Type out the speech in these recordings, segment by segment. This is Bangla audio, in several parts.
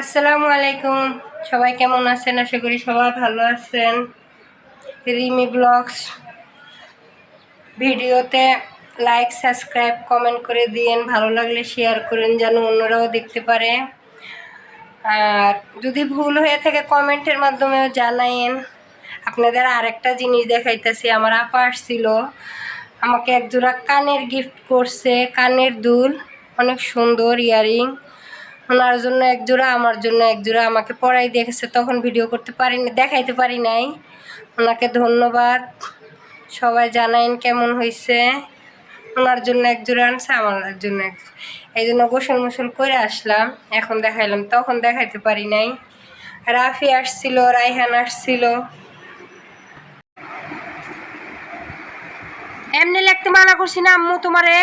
আসসালামু আলাইকুম। সবাই কেমন আছেন? আশা করি সবাই ভালো আছেন। রিমি ব্লগস ভিডিওতে লাইক সাবস্ক্রাইব কমেন্ট করে দিন ভালো লাগলে শেয়ার করেন যেন অন্যরাও দেখতে পারে। আর যদি ভুল হয়ে থাকে কমেন্টের মাধ্যমেও জানাইন আপনাদের আরেকটা জিনিস দেখাইতেছি। আমার আপা আসছিল। আমাকে একজোড়া কানের গিফট করছে। কানের দুল। অনেক সুন্দর ইয়ারিং ওনার জন্য এক জোড়া আমার জন্য এক জোড়া। আমাকে পড়াই দেখেছে তখন ভিডিও করতে পারিনি দেখাইতে পারি নাই। ওনাকে ধন্যবাদ। সবাই জানাইন কেমন হয়েছে ওনার জন্য এক জোড়া আনছে আমার জন্য এক এই জন্য গোসল মোসল করে আসলাম এখন দেখাইলাম তখন দেখাইতে পারি নাই। রাফি আসছিল রাইহান আসছিল। এমনি লিখতে মানা করছি না আম্মু তোমারে।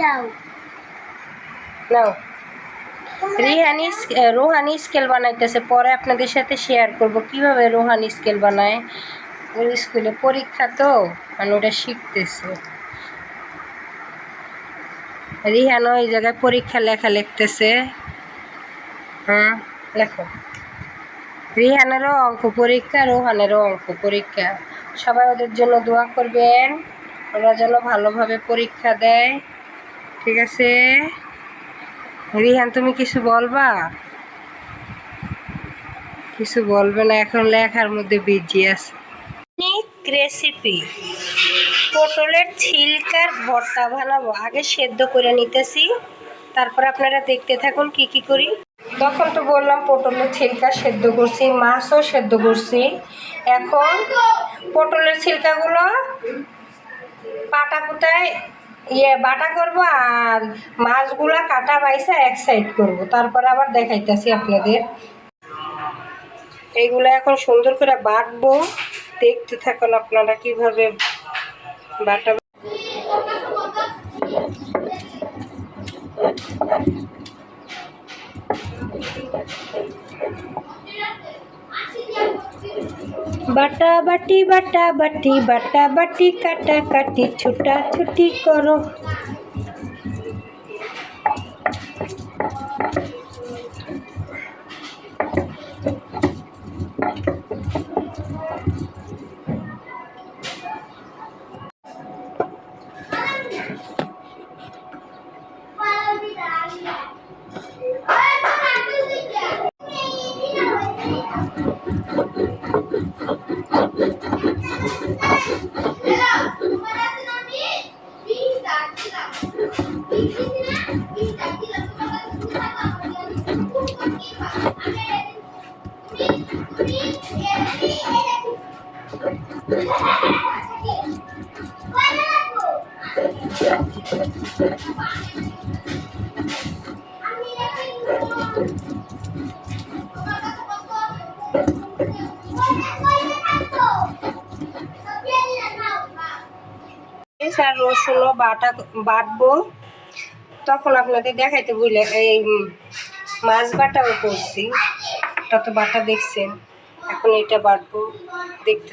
যাও নাও। রিহানি রোহানি স্কেল বানাইতেছে, পরে আপনাদের সাথে শেয়ার করব। কীভাবে রোহানি স্কেল বানায়? ওর স্কুলে পরীক্ষা তো মানে ওটা শিখতেছে। রিহানও এই জায়গায় পরীক্ষা লেখা লিখতেছে। হ্যাঁ লেখো। রিহানেরও অঙ্ক পরীক্ষা, রোহানেরও অঙ্ক পরীক্ষা। সবাই ওদের জন্য দোয়া করবেন। ওরা যেন ভালোভাবে পরীক্ষা দেয়। ঠিক আছে? রিহান, তুমি কিছু বলবা? কিছু বলবে না, এখন লেখার মধ্যে বিজি আছে। রেসিপি পটলের ছিলকার ভর্তা বানাবো। আগে সেদ্ধ করে নিতেছি। তারপর আপনারা দেখতে থাকুন কি কি করি। তখন তো বললাম পটলের ছিলকা সেদ্ধ করছি, মাছও সেদ্ধ করছি। এখন পটলের ছিলকাগুলো পাটা পুতায় ইয়ে বাটা করব আর মাছগুলা কাটা বাইসা এক সাইড করব। তারপরে আবার দেখাইতেছি আপনাদের। এইগুলো এখন সুন্দর করে বাটবো। দেখতে থাকুন আপনারা কীভাবে বাটা বাটা বাটি বাটা বাটি বাটা বাটি কাটা কাটি ছুটা ছুটি করো। আর রসুনও বাটা বাটবো। তখন আপনাদের দেখাইতে ভুলে এই মাছ বাটাও করছি। তত বাটা দেখছেন, এখন এটা বাটবো, দেখতে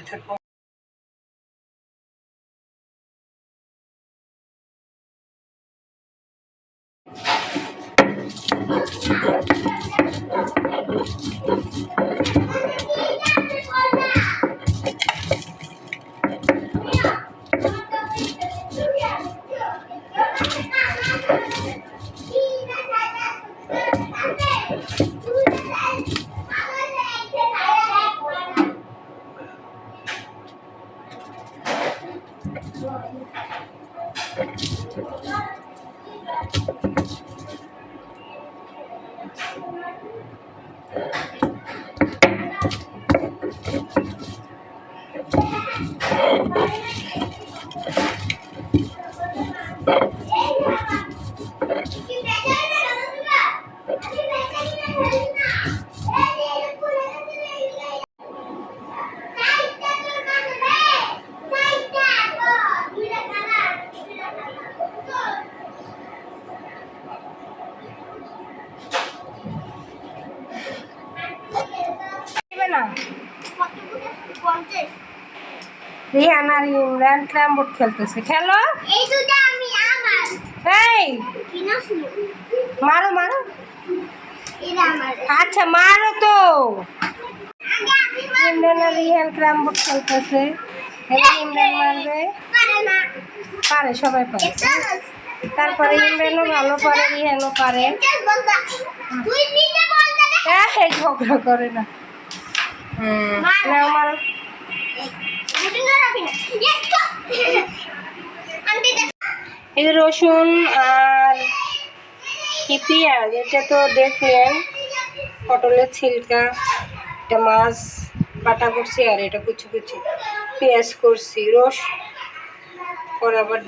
Thank you. থাকো দিবে রিহান আর ইমরান ক্যারাম বোর্ড খেলতেছে। খেলো? এই দুটা আমি আমার। এই! মারো মারো। আচ্ছা মারো তো। ইমরান আর রিহান ক্রাম বোর্ড খেলতেছে ইমরান মারবে। পারে সবাই পারে। তারপরে ইমরানও ভালো পারে রিহানও পারে। হ্যাঁ ঝগড়া করে না। হুম নাও মারো। এই রসুন আর কি পেঁয়াজ, এটা তো দেখলেন পটলের ছিলকা, এটা মাছ কাটা করছি আর এটা কুচু কুচু পেঁয়াজ করছি, রস পরে আবার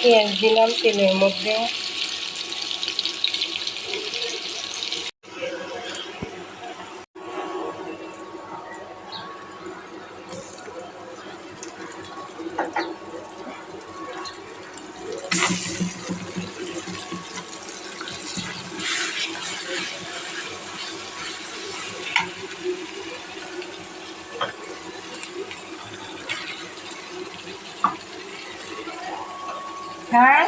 পেঁয়াজ দিলাম তেলের মধ্যে হ্যাঁ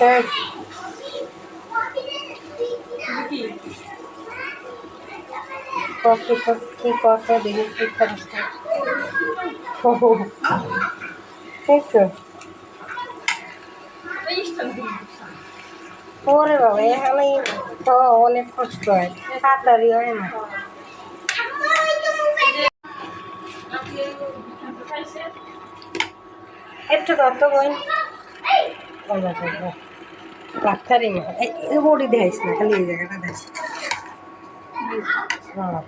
একটা কফি কি কথা দেখি কি করছে ঠিক তো। ওরে বাবা, এখানে তো অনেক কষ্ট হয়, তাড়াতাড়ি হয় না। একটু দত্ত বই। ডাক্তারই না এই বডি দেখাইস না খালি এই জায়গাটা দেখ হ্যাঁ।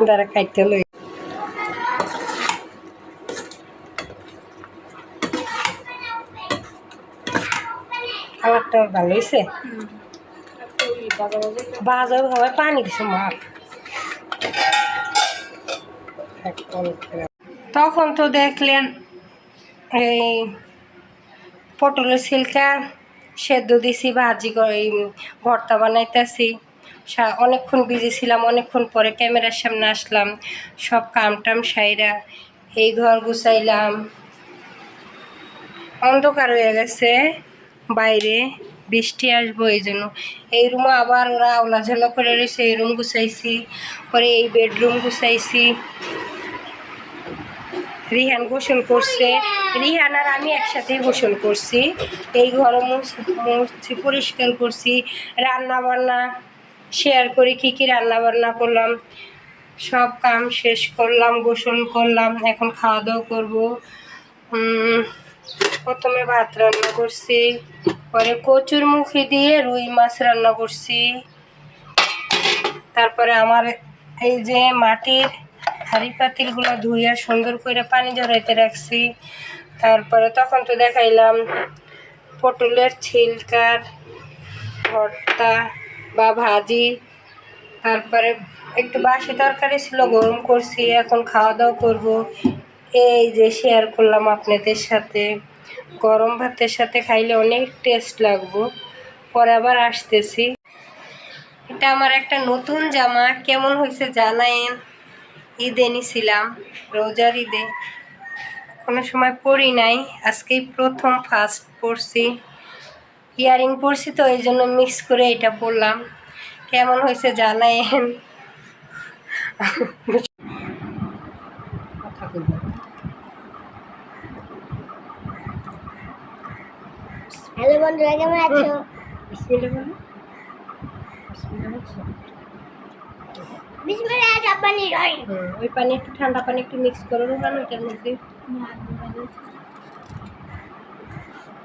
দ্বারা খাইতে লই। খাবারটা ভালো হয়েছে বাজার হবে পানি দিছে মাছ তখন তো দেখলেন এই পটলের সিলকা সেদ্ধ দিছি, ভাজি এই ভর্তা বানাইতেছি। অনেকক্ষণ বিজি ছিলাম অনেকক্ষণ পরে ক্যামেরার সামনে আসলাম, সব কাম টাম সাইরা এই ঘর গুছাইলাম। অন্ধকার হয়ে গেছে, বাইরে বৃষ্টি আসব এই জন্য। এই রুমে আবার ওরা ওলাঝালা করে রয়েছে, এই রুম গুছাইছি, পরে এই বেডরুম গুছাইছি। রিহান গোসল করছে। রিহান আর আমি একসাথেই গোসল করছি। এই ঘর মুছছি, পরিষ্কার করছি। রান্না বান্না শেয়ার করে, কী কী রান্না বান্না করলাম। সব কাম শেষ করলাম, গোসল করলাম, এখন খাওয়া দাওয়া করব প্রথমে ভাত রান্না করছি, পরে কচুর মুখি দিয়ে রুই মাছ রান্না করছি। তারপরে আমার এই যে মাটির হাঁড়ি পাতিলগুলো ধুইয়া সুন্দর করে পানি জড়াইতে রাখছি। তারপরে তখন তো দেখাইলাম, পটলের ছিলকার, ভর্তা বা ভাজি। তারপরে একটু বাসি তরকারি ছিল, গরম করছি, এখন খাওয়া দাওয়া করব। এই যে শেয়ার করলাম আপনাদের সাথে। গরম ভাতের সাথে খাইলে অনেক টেস্ট লাগবো। পরে আবার আসতেছি। এটা আমার একটা নতুন জামা, কেমন হয়েছে জানায়েন? ঈদে নিছিলাম রোজার ঈদে। কোনো সময় পড়ি নাই আজকেই প্রথম ফার্স্ট পড়ছি। ইয়ারিং পড়ছি তো এই জন্য মিক্স করে এটা পরলাম কেমন হয়েছে জানায়েন হ্যালো বন্ধুরা কেমন আছো? ওই পানি একটু ঠান্ডা পানি একটু মিক্স করে। রোহান ওইটার মধ্যে।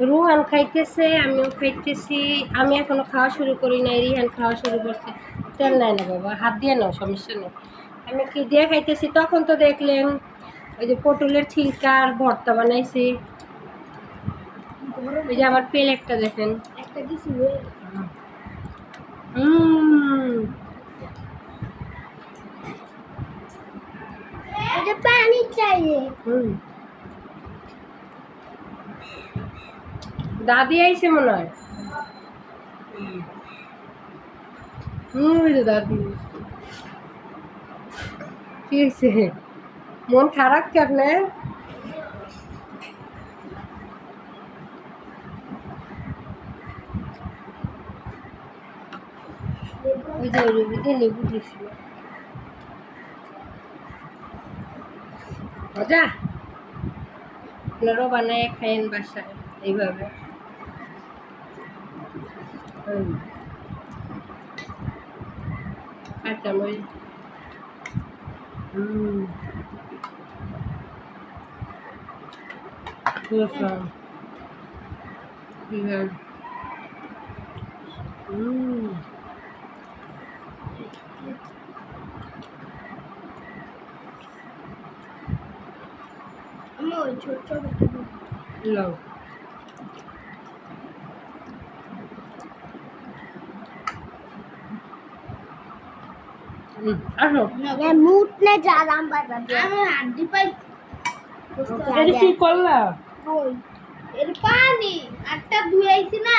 রুহান খাইতেছে আমিও খাইতেছি। আমি এখনও খাওয়া শুরু করি নাই রিহান খাওয়া শুরু করছে। তেল নাই না বাবা হাত দিয়ে নাও সমস্যা নেই। আমি কি দিয়ে খাইতেছি? তখন তো দেখলেন ওই যে পটলের ছিলকা আর ভর্তা বানাইছি। ওই যে আমার প্লেটটা দেখেন। একটা কিছু হুম। मुझे पानी चाहिए হুম দাদি আইছে মনে হয় ওই যে দাদি কি হয়েছে মন খারাপ কি আপনার ওই যে ওই রবিতে লেবু দিয়েছিল মজা? আপনারাও বানায় খাইন বাসায় এইভাবে। কাঁচামরিচ রসুন হুম। লাও হুম আসো। মুট নে জালাম বাবা আমি হাড্ডি পাই এটা কি করলা? ওই এর পানি। আটটা ধুইছি না।